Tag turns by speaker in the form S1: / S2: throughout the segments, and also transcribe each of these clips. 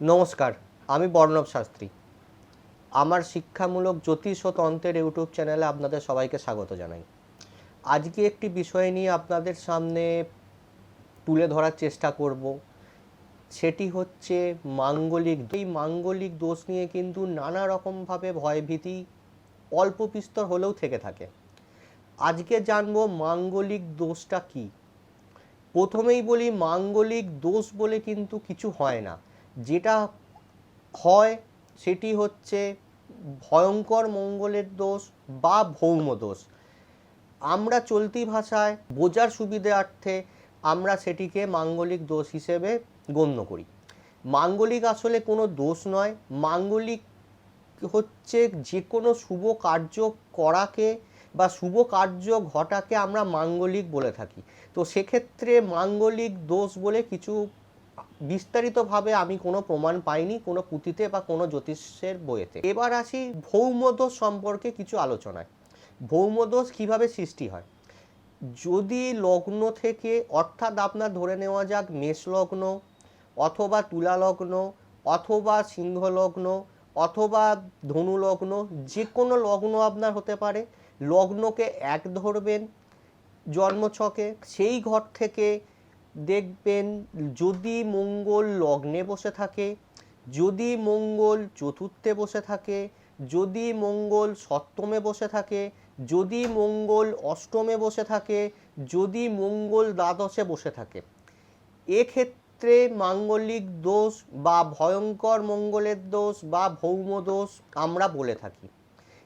S1: নমস্কার, আমি বর্ণব শাস্ত্রী। আমার শিক্ষামূলক জ্যোতিষ ও তন্ত্রের ইউটিউব চ্যানেলে আপনাদের সবাইকে স্বাগত জানাই। আজকে একটি বিষয় নিয়ে আপনাদের সামনে তুলে ধরার চেষ্টা করব। সেটি হচ্ছে মাঙ্গলিক এই মাঙ্গলিক দোষ নিয়ে কিন্তু নানা রকমভাবে ভয়ভীতি অল্প বিস্তর হলেও থেকে থাকে। আজকে জানব মাঙ্গলিক দোষটা কী। প্রথমেই বলি মাঙ্গলিক দোষ বলে কিন্তু কিছু হয় না। যেটা হয় সেটি হচ্ছে ভয়ঙ্কর মঙ্গলের দোষ বা ভৌম দোষ। আমরা চলতি ভাষায় বোঝার সুবিধার্থে আমরা সেটিকে মাঙ্গলিক দোষ হিসেবে গণ্য করি। মাঙ্গলিক আসলে কোনো দোষ নয়, মাঙ্গলিক হচ্ছে যে কোনো শুভ কার্য করাকে বা শুভ কার্য ঘটাকে আমরা মাঙ্গলিক বলে থাকি। তো সেক্ষেত্রে মাঙ্গলিক দোষ বলে কিছু বিস্তারিতভাবে আমি কোনো প্রমাণ পাইনি কোনো পুঁথিতে বা কোনো জ্যোতিষের বইয়েতে। এবার আসি ভৌমদোষ সম্পর্কে কিছু আলোচনায়। ভৌমদোষ কীভাবে সৃষ্টি হয়? যদি লগ্ন থেকে অর্থাৎ আপনার ধরে নেওয়া যাক মেষ লগ্ন অথবা তুলা লগ্ন অথবা সিংহ লগ্ন অথবা ধনু লগ্ন যে কোনো লগ্ন আপনার হতে পারে, লগ্নকে এক ধরবেন জন্মছকে, সেই ঘর থেকে দেখবেন যদি মঙ্গল লগ্নে বসে থাকে, যদি মঙ্গল চতুর্থে বসে থাকে, যদি মঙ্গল সপ্তমে বসে থাকে, যদি মঙ্গল অষ্টমে বসে থাকে, যদি মঙ্গল দ্বাদশে বসে থাকে, এক্ষেত্রে মাঙ্গলিক দোষ বা ভয়ঙ্কর মঙ্গলের দোষ বা ভৌম দোষ আমরা বলে থাকি।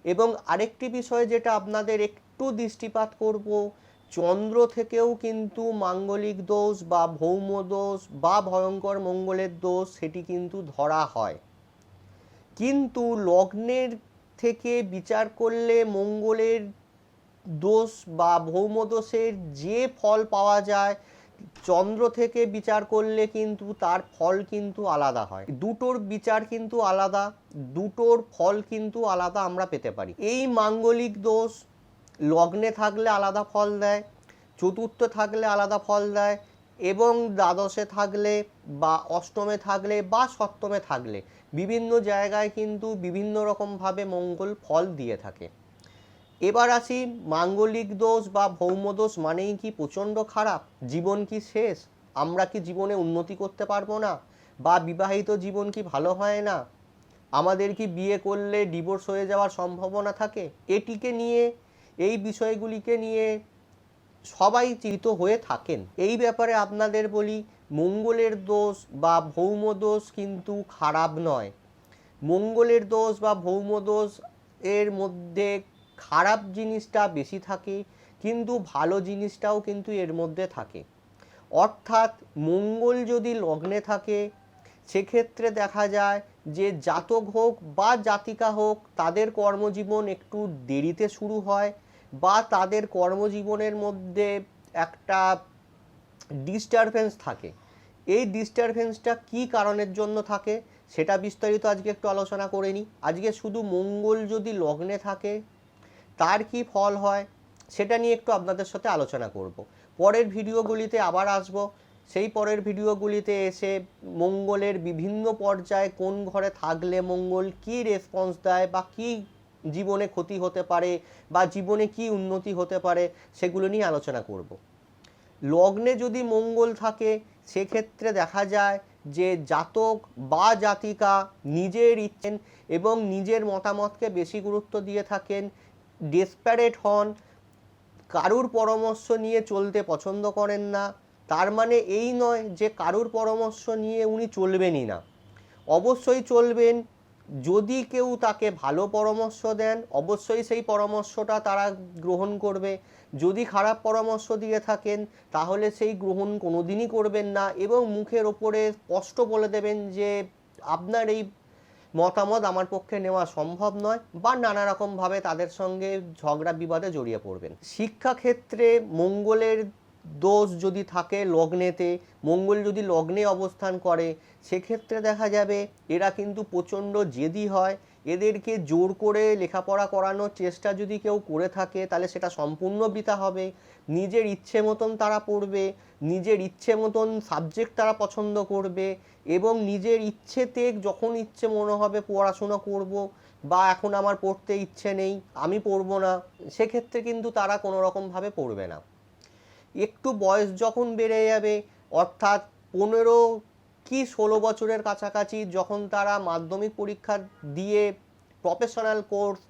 S1: এবং আরেকটি বিষয় যেটা আপনাদের একটু দৃষ্টিপাত করব চন্দ্র থেকেও কিন্তু মাঙ্গলিক দোষ বা ভৌম দোষ বা ভয়ঙ্কর মঙ্গলের দোষ সেটি কিন্তু ধরা হয়। কিন্তু লগ্নের থেকে বিচার করলে মঙ্গলের দোষ বা ভৌম দোষের যে ফল পাওয়া যায়, চন্দ্র থেকে বিচার করলে কিন্তু তার ফল কিন্তু আলাদা হয়। দুটোর বিচার কিন্তু আলাদা, দুটোর ফল কিন্তু আলাদা আমরা পেতে পারি। এই মাঙ্গলিক দোষ লগ্নে থাকলে আলাদা ফল দেয়, চতুর্থ থাকলে আলাদা ফল দেয় এবং দ্বাদশে থাকলে বা অষ্টমে থাকলে বা সপ্তমে থাকলে বিভিন্ন জায়গায় কিন্তু বিভিন্ন রকমভাবে মঙ্গল ফল দিয়ে থাকে। এবার আসি মাঙ্গলিক দোষ বা ভৌম দোষ মানেই কি প্রচণ্ড খারাপ? জীবন কি শেষ? আমরা কি জীবনে উন্নতি করতে পারব না? বা বিবাহিত জীবন কি ভালো হয় না? আমাদের কি বিয়ে করলে ডিভোর্স হয়ে যাওয়ার সম্ভাবনা থাকে? এটিকে নিয়ে এই বিষয়গুলিকে নিয়ে সবাই চিন্তিত হয়ে থাকেন। এই ব্যাপারে আপনাদের বলি, মঙ্গলের দোষ বা ভৌম দোষ কিন্তু খারাপ নয়। মঙ্গলের দোষ বা ভৌম দোষ এর মধ্যে খারাপ জিনিসটা বেশি থাকে, কিন্তু ভালো জিনিসটাও কিন্তু এর মধ্যে থাকে। অর্থাৎ মঙ্গল যদি লগ্নে থাকে, সেক্ষেত্রে দেখা যায় যে জাতক হোক বা জাতিকা হোক, তাদের কর্মজীবন একটু দেরিতে শুরু হয় বা তাদের কর্মজীবনের মধ্যে একটা ডিস্টারবেন্স থাকে। এই ডিস্টারবেন্সটা কি কারণের জন্য থাকে সেটা বিস্তারিত আজকে একটু আলোচনা করে নিই। আজকে শুধু মঙ্গল যদি লগ্নে থাকে, তার কি ফল হয় সেটা নিয়ে একটু আপনাদের সাথে আলোচনা করব। পরের ভিডিওগুলিতে আবার আসব। সেই পরের ভিডিওগুলিতে এসে মঙ্গলের বিভিন্ন পর্যায়ে কোন ঘরে থাকলে মঙ্গল কি রেসপন্স দেয় বা কি জীবনে ক্ষতি হতে পারে বা জীবনে কি উন্নতি হতে পারে সেগুলো নিয়ে আলোচনা করব। লগ্নে যদি মঙ্গল থাকে, সেক্ষেত্রে দেখা যায় যে জাতক বা জাতিকা নিজের ইচ্ছেন এবং নিজের মতামতকে বেশি গুরুত্ব দিয়ে থাকেন ডেসপ্যারেট হন, কারুর পরামর্শ নিয়ে চলতে পছন্দ করেন না তার মানে এই নয় যে কারুর পরামর্শ নিয়ে উনি চলবেনই না। অবশ্যই চলবেন, যদি কেউ তাকে ভালো পরামর্শ দেন, অবশ্যই সেই পরামর্শটা তারা গ্রহণ করবে। যদি খারাপ পরামর্শ দিয়ে থাকেন, তাহলে সেই গ্রহণ কোনোদিনই করবেন না এবং মুখের ওপরে স্পষ্ট বলে দেবেন যে, আপনার এই মতামত আমার পক্ষে নেওয়া সম্ভব নয় বা নানা রকমভাবে তাদের সঙ্গে ঝগড়া বিবাদে জড়িয়ে পড়বেন। শিক্ষাক্ষেত্রে মঙ্গলের দোষ যদি থাকে লগ্নেতে, মঙ্গল যদি লগ্নে অবস্থান করে, সেক্ষেত্রে দেখা যাবে এরা কিন্তু প্রচণ্ড জেদি হয়। এদেরকে জোর করে লেখাপড়া করানোর চেষ্টা যদি কেউ করে থাকে, তাহলে সেটা সম্পূর্ণ বৃথা হবে। নিজের ইচ্ছে মতন তারা পড়বে, নিজের ইচ্ছে মতন সাবজেক্ট তারা পছন্দ করবে এবং নিজের ইচ্ছেতে যখন ইচ্ছে মনে হবে পড়াশুনো করব বা এখন আমার পড়তে ইচ্ছে নেই, আমি পড়ব না, সেক্ষেত্রে কিন্তু তারা কোনো রকমভাবে পড়বে না। একটু বয়স যখন বেড়ে যাবে, অর্থাৎ পনেরো কি ষোলো বছরের কাছাকাছি যখন তারা মাধ্যমিক পরীক্ষা দিয়ে প্রফেশনাল কোর্স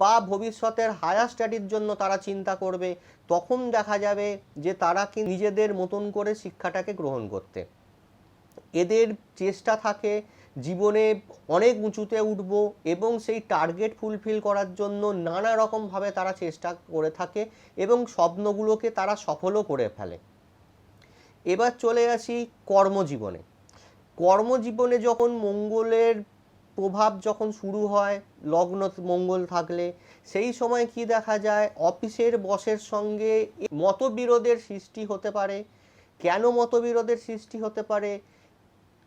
S1: বা ভবিষ্যতের হায়ার স্টাডির জন্য তারা চিন্তা করবে, তখন দেখা যাবে যে তারা কি নিজেদের মতন করে শিক্ষাটাকে গ্রহণ করতে। এদের চেষ্টা থাকে জীবনে অনেক উঁচুতে উঠব এবং সেই টার্গেট ফুলফিল করার জন্য নানা রকমভাবে তারা চেষ্টা করে থাকে এবং স্বপ্নগুলোকে তারা সফলও করে ফেলে। এবার চলে আসি কর্মজীবনে। কর্মজীবনে যখন মঙ্গলের প্রভাব যখন শুরু হয়, লগ্ন মঙ্গল থাকলে, সেই সময় কি দেখা যায়? অফিসের বসের সঙ্গে মতবিরোধের সৃষ্টি হতে পারে। কেন মতবিরোধের সৃষ্টি হতে পারে?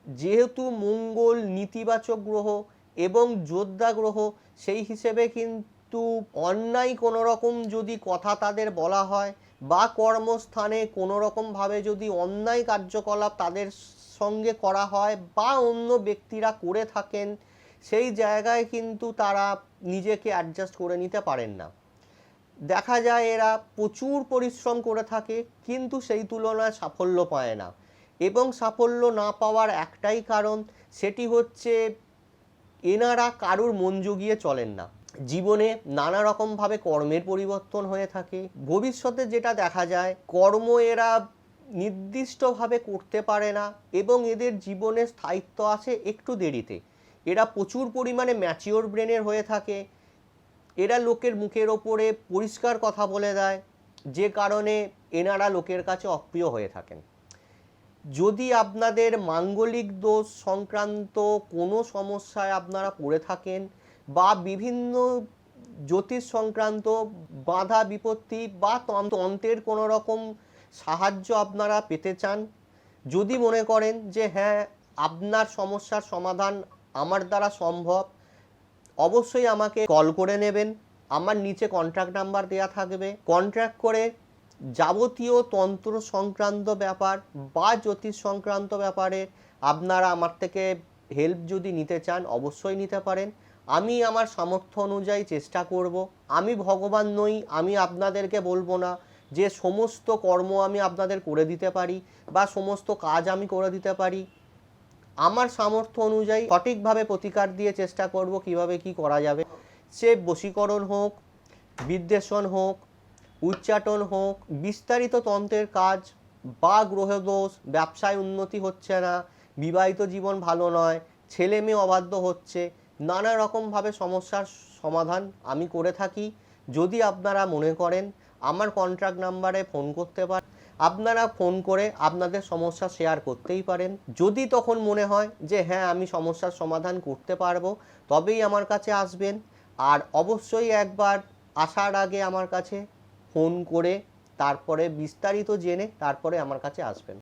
S1: যেহেতু মঙ্গল নেতিবাচক গ্রহ এবং যোদ্ধা গ্রহ, সেই হিসেবে কিন্তু অন্যায় কোনো রকম যদি কথা তাদের বলা হয় বা কর্মস্থানে কোনো রকমভাবে যদি অন্যায় কার্যকলাপ তাদের সঙ্গে করা হয় বা অন্য ব্যক্তিরা করে থাকেন, সেই জায়গায় কিন্তু তারা নিজেকে অ্যাডজাস্ট করে নিতে পারেন না। দেখা যায় এরা প্রচুর পরিশ্রম করে থাকে, কিন্তু সেই তুলনায় সাফল্য পায় না। এবং সাফল্য না পাওয়ার একটাই কারণ সেটি হচ্ছে এনারা কারুর মন জুগিয়ে চলেন না। জীবনে নানা রকমভাবে কর্মের পরিবর্তন হয়ে থাকে। ভবিষ্যতে যেটা দেখা যায়, কর্ম এরা নির্দিষ্টভাবে করতে পারে না এবং এদের জীবনে স্থায়িত্ব আসে একটু দেরিতে। এরা প্রচুর পরিমাণে ম্যাচিওর ব্রেনের হয়ে থাকে। এরা লোকের মুখের ওপরে পরিষ্কার কথা বলে দেয়। যে কারণে এনারা লোকের কাছে অপ্রিয় হয়ে থাকেন। যদি আপনাদের মাঙ্গলিক দোষ সংক্রান্ত কোনো সমস্যায় আপনারা পড়ে থাকেন বা বিভিন্ন জ্যোতিষ সংক্রান্ত বাধা বিপত্তি বা তন- তন্ত্রের কোনো রকম সাহায্য আপনারা পেতে চান, যদি মনে করেন যে হ্যাঁ আপনার সমস্যার সমাধান আমার দ্বারা সম্ভব, অবশ্যই আমাকে কল করে নেবেন। আমার নিচে কন্ট্যাক্ট নাম্বার দেওয়া থাকবে। কন্ট্যাক্ট করে যাবতীয় তন্ত্র সংক্রান্ত ব্যাপার বা জ্যোতিষ সংক্রান্ত ব্যাপারে আপনারা আমার থেকে হেল্প যদি নিতে চান, অবশ্যই নিতে পারেন। আমি আমার সামর্থ্য অনুযায়ী চেষ্টা করব। আমি ভগবান নই, আমি আপনাদেরকে বলব না যে সমস্ত কর্ম আমি আপনাদের করে দিতে পারি বা সমস্ত কাজ আমি করে দিতে পারি। আমার সামর্থ্য অনুযায়ী সঠিকভাবে প্রতিকার দিয়ে চেষ্টা করব কীভাবে কি করা যাবে। সে বশীকরণ হোক, বিদ্বেষণ হোক উচ্চাটন হোক, বিস্তারিত তন্ত্রের কাজ বা গ্রহদোষ ব্যবসায় উন্নতি হচ্ছে না, বিবাহিত জীবন ভালো নয়, ছেলে মেয়ে অবাধ্য হচ্ছে, নানা রকমভাবে সমস্যার সমাধান আমি করে থাকি। যদি আপনারা মনে করেন আমার কন্ট্রাক্ট নাম্বারে ফোন করতে পারেন আপনারা ফোন করে আপনাদের সমস্যা শেয়ার করতেই পারেন। যদি তখন মনে হয় যে হ্যাঁ আমি সমস্যার সমাধান করতে পারব, তবেই আমার কাছে আসবেন। আর অবশ্যই একবার আসার আগে আমার কাছে ফোন করে তারপরে বিস্তারিত জেনে তারপরে আমার কাছে আসবেন।